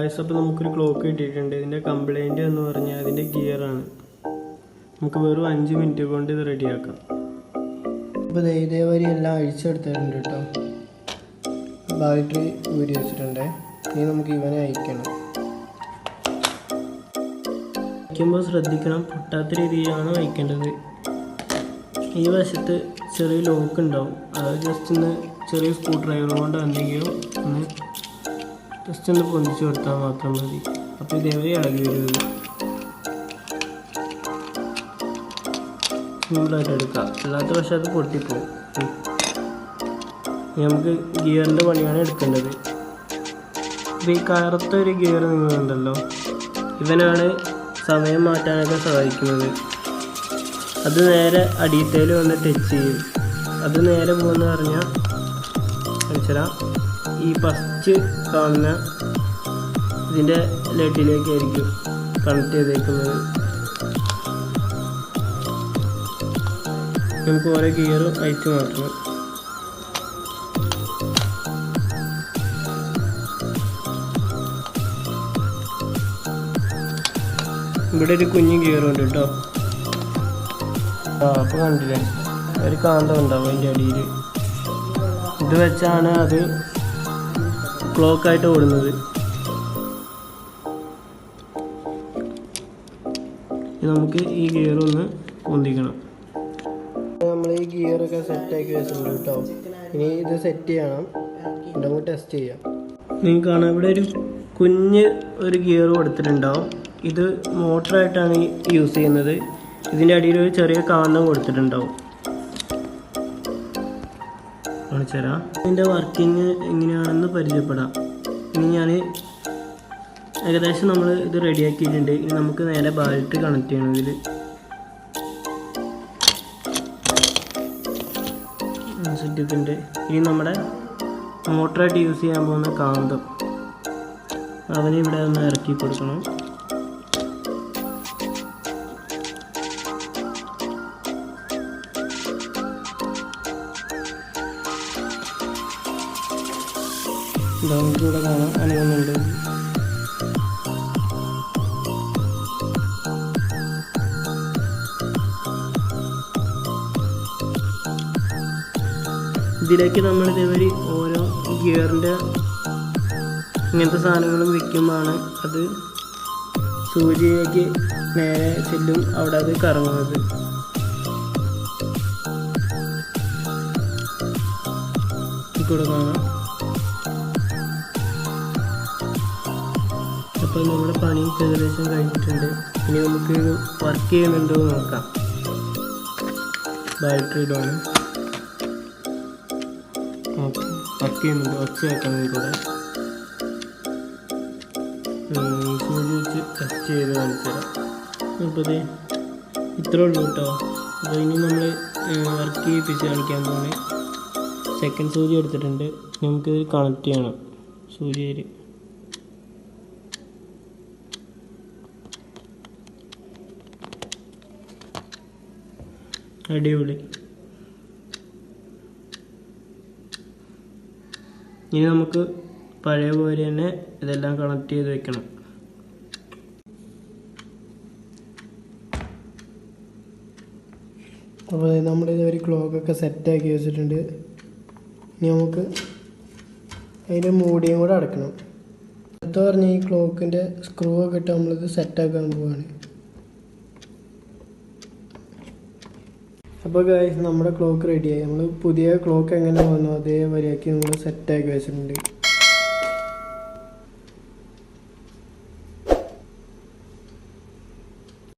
Guys അപ്പോൾ നമുക്കൊരു clock കിട്ടിയിട്ടുണ്ട്. ഇതിന്റെ കംപ്ലൈന്റ് എന്ന് പറഞ്ഞാൽ അതിന്റെ ഗിയറാണ് നമുക്ക് വെറും അഞ്ച് മിനിറ്റ് കൊണ്ട് ഇത് റെഡിയാക്കാം അപ്പോൾ ഇതേവരി എല്ലാം അഴിച്ചെടുത്തിട്ടുണ്ട് കേട്ടോ ബാറ്ററി ഊരി വെച്ചിട്ടുണ്ട്. ഇനി നമുക്ക് ഇവനെ അയക്കണം. അയക്കുമ്പോൾ ശ്രദ്ധിക്കണം പൊട്ടാത്ത രീതിയിലാണ് അയക്കേണ്ടത്. ഈ വശത്ത് ചെറിയ ലോക്ക് ഉണ്ടാവും. അത് ജസ്റ്റ് ഒന്ന് ചെറിയ സ്ക്രൂ ഡ്രൈവർ കൊണ്ട് എന്തെങ്കിലും ഒന്ന് ജസ്റ്റ് ഒന്ന് പൊന്തിച്ച് കൊടുത്താൽ മാത്രം മതി. അപ്പോൾ ഇതേവരെ ഇളകി വരുമല്ലോ സിമ്പിളായിട്ട് എടുക്കാം. അല്ലാത്ത പക്ഷേ അത് പൊട്ടിപ്പോവും. നമുക്ക് ഗിയറിന്റെ പണിയാണ് എടുക്കേണ്ടത്. ഇപ്പം ഈ കറുത്ത ഒരു ഗിയർ നിങ്ങളുണ്ടല്ലോ. ഇവനാണ് സമയം മാറ്റാനൊക്കെ സഹായിക്കുന്നത്. അത് നേരെ അടിയത്തേൽ വന്ന് ടച്ച് ചെയ്യും. അത് നേരെ പോകുന്ന പറഞ്ഞാൽ മനസ്സിലാ ഈ ഫസ്റ്റ് കാണുന്ന ഇതിന്റെ ലെഡിലേക്കായിരിക്കും കണക്ട് ചെയ്തേക്കുന്നത്. നമുക്ക് ഓരോ ഗിയറും അയച്ചു മാറ്റണം. ഇവിടെ ഒരു കുഞ്ഞു ഗിയറുണ്ട് കേട്ടോ ആ കണ്ടില്ലേ? ഒരു കാന്തം ഉണ്ടാവും അതിന്റെ അടിയിൽ ഇത് വെച്ചാണ് അത് ക്ലോക്കായിട്ട് ഓടുന്നത്. ഇനി നമുക്ക് ഈ ഗിയർ ഒന്ന് പൊന്തിക്കണം. നമ്മൾ ഈ ഗിയർ ഗിയറൊക്കെ സെറ്റാക്കി വെച്ചിട്ടുണ്ട് കേട്ടോ ഇനി ഇത് സെറ്റ് ചെയ്യണം. നമുക്ക് ടെസ്റ്റ് ചെയ്യാം. നിങ്ങൾക്ക് കാണാം ഇവിടെ ഒരു കുഞ്ഞ് ഒരു ഗിയർ കൊടുത്തിട്ടുണ്ടാവും. ഇത് മോട്ടറായിട്ടാണ് യൂസ് ചെയ്യുന്നത്. ഇതിന്റെ അടിയിൽ ഒരു ചെറിയ കാന്തം കൊടുത്തിട്ടുണ്ടാവും. കാണിച്ചു തരാം ഇതിന്റെ വർക്കിംഗ് എങ്ങനെയാണെന്ന് പരിചയപ്പെടാം. ഇനി ഞാൻ ഏകദേശം നമ്മൾ ഇത് റെഡിയാക്കിയിട്ടുണ്ട് ഇനി നമുക്ക് നേരെ ബാറ്ററി കണക്ട് ചെയ്യണം ഇതിൽ സെറ്റപ്പിന്റെ ഇനി നമ്മുടെ മോട്ടറായിട്ട് യൂസ് ചെയ്യാൻ പോകുന്ന കാന്തം. അവനെ ഇവിടെ ഒന്ന് ഇറക്കി കൊടുക്കണം. ഇതാ നമുക്ക് ഇവിടെ കാണാം അനങ്ങുന്നുണ്ട് ഇതിലേക്ക് നമ്മൾ ഇതേമാതിരി ഓരോ ഗിയറിന്റെ ഇങ്ങനത്തെ സാധനങ്ങളും വിൽക്കുമ്പോഴാണ് അത് സൂചിയിലേക്ക് നേരെ ചെല്ലും അവിടെ അത് കറങ്ങുന്നത്. കൂടെ കാണാം. അപ്പോൾ നമ്മുടെ പണി ഏകദേശം കഴിഞ്ഞിട്ടുണ്ട്. ഇനി നമുക്ക് വർക്ക് ചെയ്യുന്നുണ്ടോ എന്ന് നോക്കാം. ബാറ്ററി ഇടുവാണ്. വർക്ക് ചെയ്യുന്നുണ്ട്. ഒച്ച ആക്കാൻ ഉം, സൂചി ടെസ്റ്റ് ചെയ്ത് കാണിച്ചു അപ്പോൾ ദേ ഇത്രേ ഉള്ളൂ കേട്ടോ. അപ്പോൾ ഇനി നമ്മൾ വർക്ക് ചെയ്യിപ്പിച്ച് കാണിക്കാൻ പോകുന്നത് സെക്കൻഡ് സൂചി എടുത്തിട്ടുണ്ട്. നമുക്കിത് കണക്ട് ചെയ്യണം. സൂചിയിൽ അടിപൊളി. ഇനി നമുക്ക് പഴയ പോലെ തന്നെ ഇതെല്ലാം കണക്ട് ചെയ്ത് വെക്കണം. അപ്പോൾ നമ്മളിത് ഒരു ക്ലോക്കൊക്കെ സെറ്റാക്കി വെച്ചിട്ടുണ്ട്. ഇനി നമുക്ക് അതിന്റെ മൂടിയും കൂടെ അടക്കണം. അടുത്ത പറഞ്ഞ ഈ ക്ലോക്കിന്റെ സ്ക്രൂ ഒക്കെ ഇട്ട് നമ്മളിത് സെറ്റാക്കാൻ പോവാണ്. അപ്പോൾ ഗായ്സ് നമ്മുടെ ക്ലോക്ക് റെഡിയായി നമ്മൾ പുതിയ ക്ലോക്ക് എങ്ങനെ വന്നു? അതേ വരിയാക്കി നമ്മൾ സെറ്റാക്കി വെച്ചിട്ടുണ്ട്.